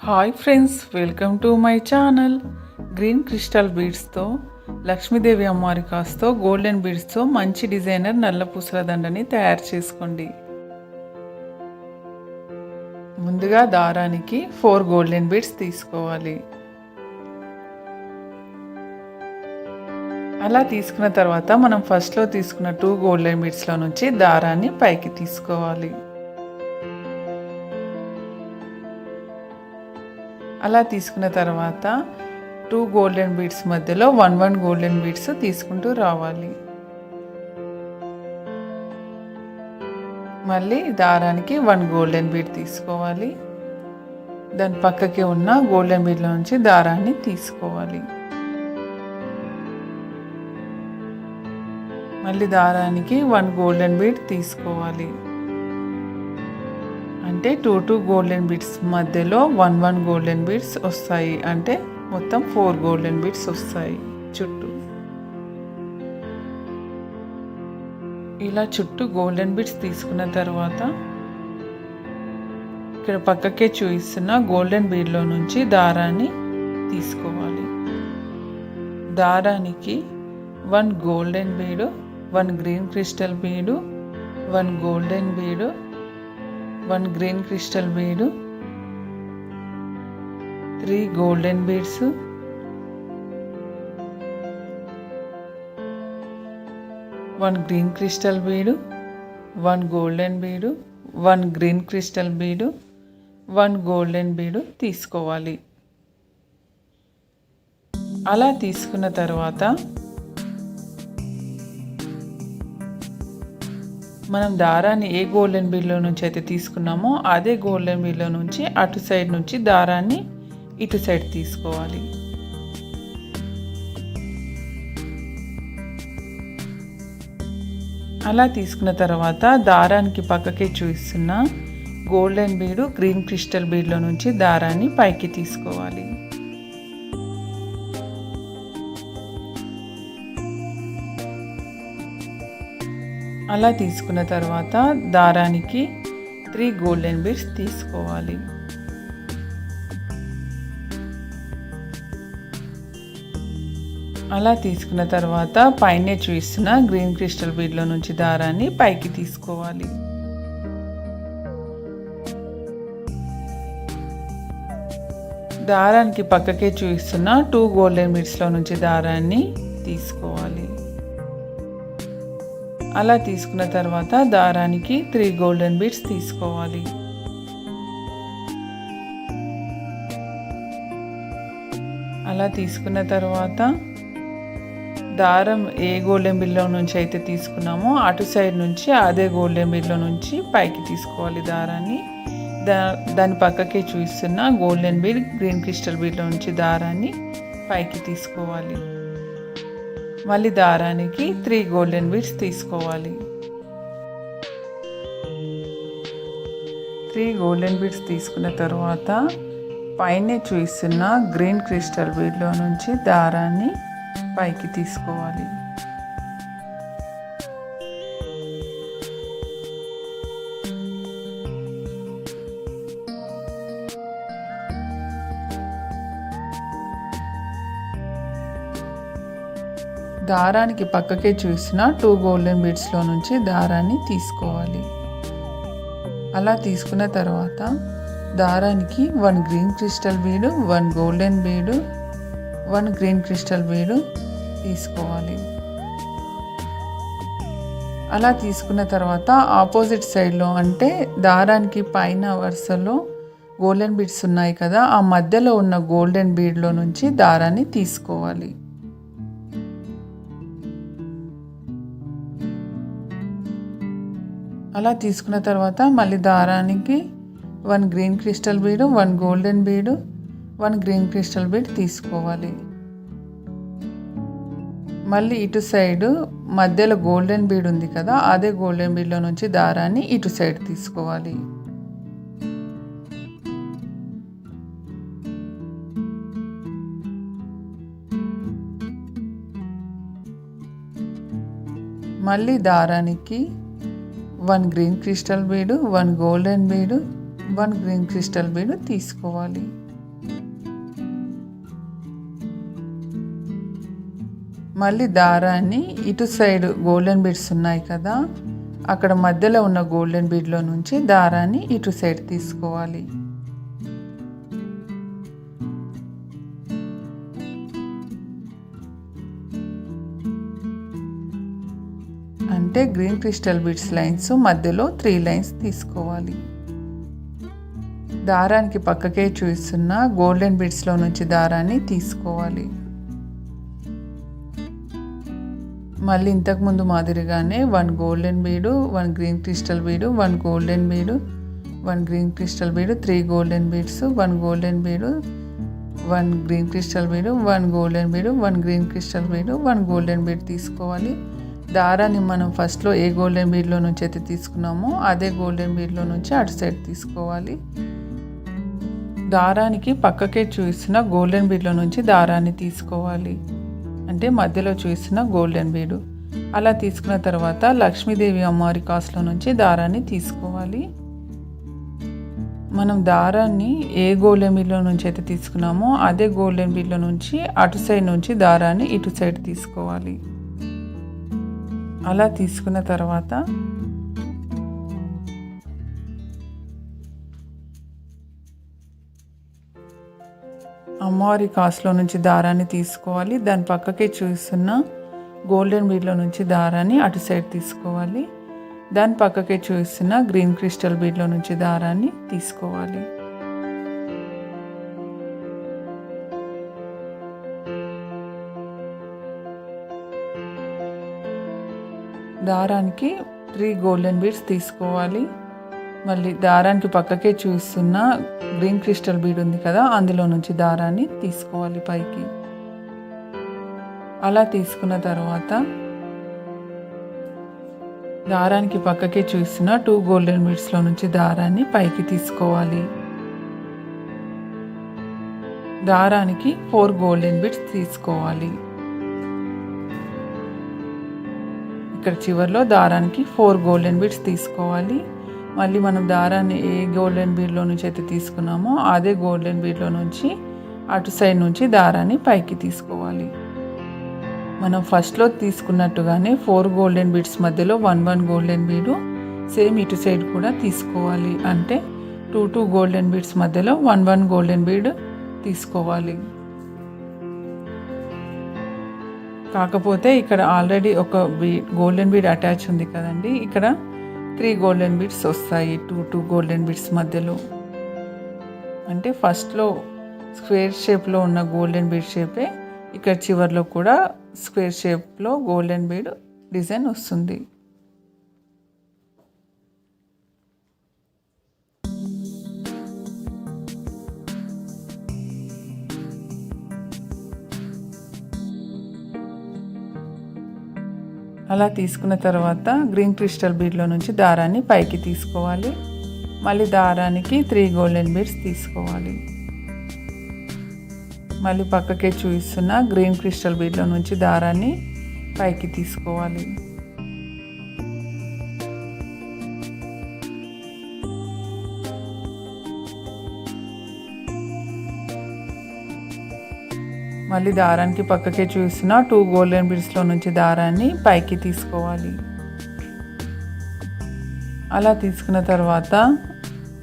Hi friends welcome to my channel green crystal బీడ్స్తో Lakshmi Devi అమ్మవారి కాస్తో golden బీడ్స్తో మంచి డిజైనర్ నల్ల పూసల దండని తయారు చేసుకోండి. ముందుగా దారానికి ఫోర్ గోల్డెన్ బీడ్స్ తీసుకోవాలి. అలా తీసుకున్న తర్వాత మనం ఫస్ట్లో తీసుకున్న టూ గోల్డెన్ బీడ్స్లో నుంచి దారాన్ని పైకి తీసుకోవాలి. అలా తీసుకున్న తర్వాత టూ గోల్డెన్ బీడ్స్ మధ్యలో వన్ వన్ గోల్డెన్ బీడ్స్ తీసుకుంటూ రావాలి. మళ్ళీ దారానికి వన్ గోల్డెన్ బీడ్ తీసుకోవాలి. దాని పక్కకి ఉన్న గోల్డెన్ బీడ్లో నుంచి దారాన్ని తీసుకోవాలి. మళ్ళీ దారానికి వన్ గోల్డెన్ బీడ్ తీసుకోవాలి. అంటే టూ టూ గోల్డెన్ బీడ్స్ మధ్యలో వన్ వన్ గోల్డెన్ బీడ్స్ వస్తాయి. అంటే మొత్తం ఫోర్ గోల్డెన్ బీడ్స్ వస్తాయి. చుట్టూ. ఇలా చుట్టూ గోల్డెన్ బీడ్స్ తీసుకున్న తర్వాత ఇక్కడ పక్కకే చూపిస్తున్న గోల్డెన్ బీడ్లో నుంచి దారాన్ని తీసుకోవాలి. దారానికి one golden bead one green crystal bead one golden bead one green crystal bead three golden beads one green crystal bead one golden bead one green crystal bead one golden bead తీసుకోవాలి. అలా తీసుకున్న తర్వాత మనం దారాన్ని a golden బీడ్లో నుంచి అయితే తీసుకున్నామో అదే గోల్డెన్ బీడ్లో నుంచి అటు సైడ్ నుంచి దారాన్ని ఇటు సైడ్ తీసుకోవాలి. అలా తీసుకున్న తర్వాత దారానికి పక్కకే చూస్తున్న గోల్డెన్ బీడు గ్రీన్ క్రిస్టల్ బీడ్లో నుంచి దారాన్ని పైకి తీసుకోవాలి. అలా తీసుకున్న తర్వాత దారానికి త్రీ గోల్డెన్ బీడ్స్ తీసుకోవాలి. అలా తీసుకున్న తర్వాత పైనే చూస్తున్న గ్రీన్ క్రిస్టల్ బీడ్లో నుంచి దారాన్ని పైకి తీసుకోవాలి. దారానికి పక్కకే చూపిస్తున్న టూ గోల్డెన్ బీడ్స్లో నుంచి దారాన్ని తీసుకోవాలి. అలా తీసుకున్న తర్వాత దారానికి త్రీ గోల్డెన్ బీడ్స్ తీసుకోవాలి. అలా తీసుకున్న తర్వాత దారం ఏ గోల్డెన్ బిల్లో నుంచి అయితే తీసుకున్నామో అటు సైడ్ నుంచి అదే గోల్డెన్ బిల్లో నుంచి పైకి తీసుకోవాలి దారాన్ని. దా దాని పక్కకే చూస్తున్న గోల్డెన్ బీడ్ గ్రీన్ క్రిస్టల్ బీడ్లో నుంచి దారాన్ని పైకి తీసుకోవాలి. మళ్ళీ దారానికి త్రీ గోల్డెన్ బీడ్స్ తీసుకోవాలి. త్రీ గోల్డెన్ బీడ్స్ తీసుకున్న తర్వాత పైన చూస్తున్న గ్రీన్ క్రిస్టల్ బీడ్లో నుంచి దారాన్ని పైకి తీసుకోవాలి. దారానికి పక్కకే చూసిన టూ గోల్డెన్ బీడ్స్లో నుంచి దారాన్ని తీసుకోవాలి. అలా తీసుకున్న తర్వాత దారానికి one green crystal bead one golden bead one green crystal bead తీసుకోవాలి. అలా తీసుకున్న తర్వాత ఆపోజిట్ సైడ్లో అంటే దారానికి పైన వరుసలో గోల్డెన్ బీడ్స్ ఉన్నాయి కదా ఆ మధ్యలో ఉన్న గోల్డెన్ బీడ్లో నుంచి దారాన్ని తీసుకోవాలి. అలా తీసుకున్న తర్వాత మళ్ళీ దారానికి one green crystal bead one golden bead one green crystal bead తీసుకోవాలి. మళ్ళీ ఇటు సైడ్ మధ్యలో గోల్డెన్ బీడ్ ఉంది కదా అదే గోల్డెన్ బీడ్లో నుంచి దారాన్ని ఇటు సైడ్ తీసుకోవాలి. మళ్ళీ దారానికి one green crystal bead one golden bead one green crystal bead తీసుకోవాలి. మళ్ళీ దారాన్ని ఇటు సైడ్ గోల్డెన్ బీడ్స్ ఉన్నాయి కదా అక్కడ మధ్యలో ఉన్న గోల్డెన్ బీడ్లో నుంచి దారాన్ని ఇటు సైడ్ తీసుకోవాలి. అంటే గ్రీన్ క్రిస్టల్ బీడ్స్ లైన్స్ మధ్యలో త్రీ లైన్స్ తీసుకోవాలి. దారానికి పక్కకే చూస్తున్న గోల్డెన్ బీడ్స్లో నుంచి దారాన్ని తీసుకోవాలి. మళ్ళీ ఇంతకుముందు మాదిరిగానే one golden bead one green crystal bead one golden bead one green crystal bead three golden beads one golden bead one green crystal bead one golden bead one green crystal bead one golden bead తీసుకోవాలి. దారాన్ని మనం ఫస్ట్లో a golden బీడ్లో నుంచి అయితే తీసుకున్నామో అదే golden బీడ్లో నుంచి అటు సైడ్ తీసుకోవాలి. దారానికి పక్కకే చూసిన గోల్డెన్ బీడ్లో నుంచి దారాన్ని తీసుకోవాలి. అంటే మధ్యలో చూసిన గోల్డెన్ బీడు. అలా తీసుకున్న తర్వాత లక్ష్మీదేవి అమ్మవారి కాసులో నుంచి దారాన్ని తీసుకోవాలి. మనం దారాన్ని ఏ గోల్డెన్ బీడ్లో నుంచి అయితే తీసుకున్నామో అదే గోల్డెన్ బీడ్లో నుంచి అటు సైడ్ నుంచి దారాన్ని ఇటు సైడ్ తీసుకోవాలి. అలా తీసుకున్న తర్వాత అమ్మవారి కాసులో నుంచి దారాన్ని తీసుకోవాలి. దాని పక్కకే చూస్తున్న గోల్డెన్ బీడ్లో నుంచి దారాన్ని అటు సైడ్ తీసుకోవాలి. దాని పక్కకే చూస్తున్న గ్రీన్ క్రిస్టల్ బీడ్లో నుంచి దారాన్ని తీసుకోవాలి. దారానికి త్రీ గోల్డెన్ బీడ్స్ తీసుకోవాలి. మళ్ళీ దారానికి పక్కకే చూస్తున్న గ్రీన్ క్రిస్టల్ బీడ్ ఉంది కదా అందులో నుంచి దారాన్ని తీసుకోవాలి పైకి. అలా తీసుకున్న తర్వాత దారానికి పక్కకే చూస్తున్న టూ గోల్డెన్ బీడ్స్లో నుంచి దారాన్ని పైకి తీసుకోవాలి. దారానికి ఫోర్ గోల్డెన్ బీడ్స్ తీసుకోవాలి. ఇక్కడ చివరిలో దారానికి ఫోర్ గోల్డెన్ బీడ్స్ తీసుకోవాలి. మళ్ళీ మనం దారాన్ని ఏ గోల్డెన్ బీడ్లో నుంచి అయితే తీసుకున్నామో అదే గోల్డెన్ బీడ్లో నుంచి అటు సైడ్ నుంచి దారాన్ని పైకి తీసుకోవాలి. మనం ఫస్ట్లో తీసుకున్నట్టుగానే ఫోర్ గోల్డెన్ బీడ్స్ మధ్యలో one one golden bead same ఇటు సైడ్ కూడా తీసుకోవాలి. అంటే టూ టూ గోల్డెన్ బీడ్స్ మధ్యలో వన్ వన్ గోల్డెన్ బీడ్ తీసుకోవాలి. కాకపోతే ఇక్కడ ఆల్రెడీ ఒక బీడ్ గోల్డెన్ బీడ్ అటాచ్ ఉంది కదండి. ఇక్కడ త్రీ గోల్డెన్ బీడ్స్ వస్తాయి టూ టూ గోల్డెన్ బీడ్స్ మధ్యలో. అంటే ఫస్ట్లో స్క్వేర్ షేప్లో ఉన్న గోల్డెన్ బీడ్ షేపే ఇక్కడ చివరిలో కూడా స్క్వేర్ షేప్లో గోల్డెన్ బీడ్ డిజైన్ వస్తుంది. అలా తీసుకున్న తర్వాత గ్రీన్ క్రిస్టల్ బీడ్లో నుంచి దారాన్ని పైకి తీసుకోవాలి. మళ్ళీ దారానికి త్రీ గోల్డెన్ బీడ్స్ తీసుకోవాలి. మళ్ళీ పక్కకే చూపిస్తున్న గ్రీన్ క్రిస్టల్ బీడ్లో నుంచి దారాన్ని పైకి తీసుకోవాలి. మళ్ళీ దారానికి పక్కకే చూసిన టూ గోల్డెన్ బీడ్స్లో నుంచి దారాన్ని పైకి తీసుకోవాలి. అలా తీసుకున్న తర్వాత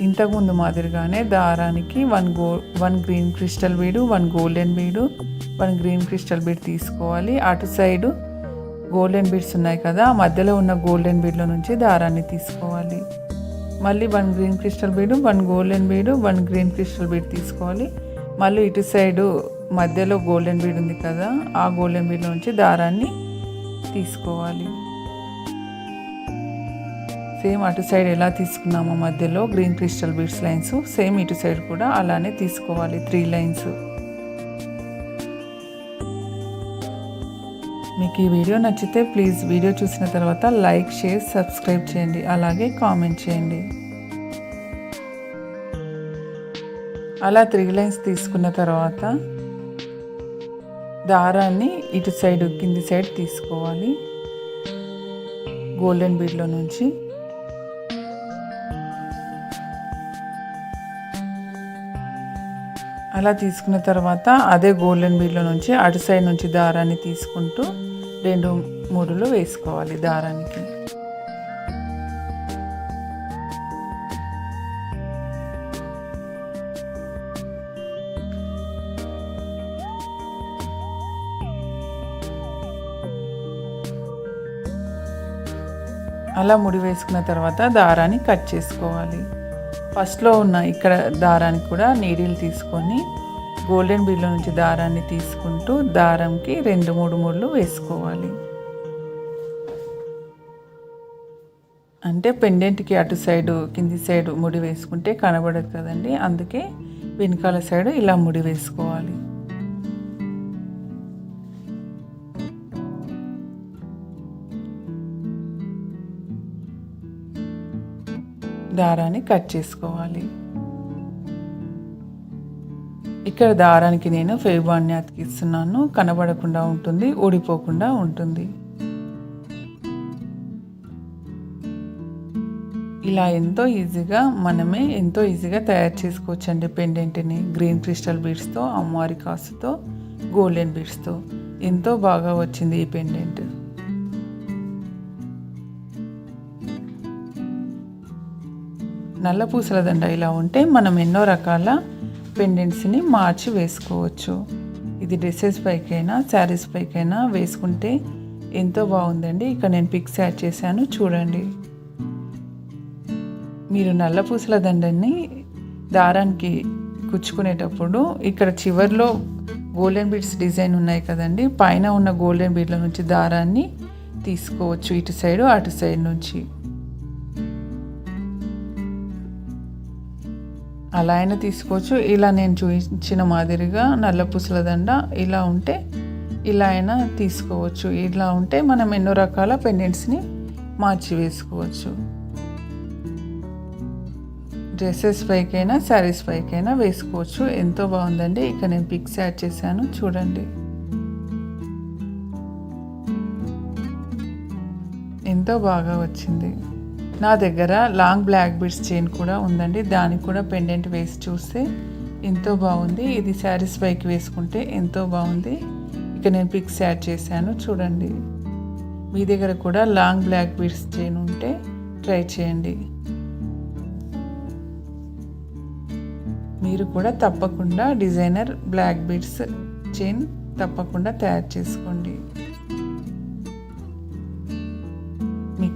ఇంతకుముందు మాదిరిగానే దారానికి one go one green crystal bead one golden bead one green crystal bead తీసుకోవాలి. అటు సైడు గోల్డెన్ బీడ్స్ ఉన్నాయి కదా మధ్యలో ఉన్న గోల్డెన్ బీడ్లో నుంచి దారాన్ని తీసుకోవాలి. మళ్ళీ one green crystal bead one golden bead one green crystal bead తీసుకోవాలి. మళ్ళీ ఇటు సైడు మధ్యలో గోల్డెన్ బీడ్ ఉంది కదా ఆ గోల్డెన్ బీడ్ నుంచి దారాన్ని తీసుకోవాలి. సేమ్ అటు సైడ్ ఎలా తీసుకున్నామో మధ్యలో green crystal beads lines same ఇటు సైడ్ కూడా అలానే తీసుకోవాలి త్రీ లైన్స్. మీకు ఈ వీడియో నచ్చితే ప్లీజ్ వీడియో చూసిన తర్వాత లైక్ షేర్ సబ్స్క్రైబ్ చేయండి అలాగే కామెంట్ చేయండి. అలా త్రీ లైన్స్ తీసుకున్న తర్వాత దారాన్ని ఇటు సైడ్ కింది సైడ్ తీసుకోవాలి. గోల్డెన్ బీడ్లో నుంచి. అలా తీసుకున్న తర్వాత అదే గోల్డెన్ బీడ్లో నుంచి అటు సైడ్ నుంచి దారాన్ని తీసుకుంటూ రెండు మూడులో వేసుకోవాలి దారానికి. అలా ముడి వేసుకున్న తర్వాత దారాన్ని కట్ చేసుకోవాలి. ఫస్ట్లో ఉన్న ఇక్కడ దారానికి కూడా నీడిల్ తీసుకొని గోల్డెన్ బీడ్లో నుంచి దారాన్ని తీసుకుంటూ దారంకి రెండు మూడు ముళ్ళు వేసుకోవాలి. అంటే పెండెంట్కి అటు సైడు కింది సైడు ముడి వేసుకుంటే కనబడదు కదండి. అందుకే వెనకాల సైడు ఇలా ముడి వేసుకోవాలి. దారాన్ని కట్ చేసుకోవాలి. ఇక్కడ దారానికి నేను ఫేబాన్ని అతికిస్తున్నాను కనబడకుండా ఉంటుంది ఊడిపోకుండా ఉంటుంది. ఇలా ఎంతో ఈజీగా మనమే ఎంతో ఈజీగా తయారు చేసుకోవచ్చండి పెండెంట్ని. గ్రీన్ క్రిస్టల్ బీడ్స్తో అమ్మవారి కాసుతో గోల్డెన్ బీడ్స్తో. ఎంతో బాగా వచ్చింది ఈ పెండెంట్. నల్ల పూసల దండ ఇలా ఉంటే మనం ఎన్నో రకాల పెండెంట్స్ని మార్చి వేసుకోవచ్చు. ఇది డ్రెస్సెస్ పైకైనా శారీస్ పైకైనా వేసుకుంటే ఎంతో బాగుందండి. ఇక్కడ నేను పిక్స్ యాడ్ చేశాను చూడండి. మీరు నల్ల పూసల దండని దారానికి కుచ్చుకునేటప్పుడు ఇక్కడ చివర్లో గోల్డెన్ బీడ్స్ డిజైన్ ఉన్నాయి కదండి. పైన ఉన్న గోల్డెన్ బీడ్ల నుంచి దారాన్ని తీసుకోవచ్చు ఇటు సైడు అటు సైడ్ నుంచి. అలా అయినా తీసుకోవచ్చు. ఇలా నేను చూపించిన మాదిరిగా నల్ల పూసల దండ ఇలా ఉంటే ఇలా అయినా తీసుకోవచ్చు. ఇలా ఉంటే మనం ఎన్నో రకాల పెండెంట్స్ని మార్చి వేసుకోవచ్చు. డ్రెస్సెస్ పైకైనా శారీస్ పైకైనా వేసుకోవచ్చు. ఎంతో బాగుందండి. ఇక నేను పిక్స్ యాడ్ చేశాను. చూడండి. ఎంతో బాగా వచ్చింది. నా దగ్గర లాంగ్ బ్లాక్ బీడ్స్ చైన్ కూడా ఉందండి. దానికి కూడా పెండెంట్ వేసి చూస్తే ఎంతో బాగుంది. ఇది శారీస్ పైకి వేసుకుంటే ఎంతో బాగుంది. ఇక నేను పిక్స్ యాడ్ చేశాను. చూడండి. మీ దగ్గర కూడా లాంగ్ బ్లాక్ బీడ్స్ చైన్ ఉంటే ట్రై చేయండి. మీరు కూడా తప్పకుండా డిజైనర్ బ్లాక్ బీడ్స్ చైన్ తప్పకుండా తయారు చేసుకోండి.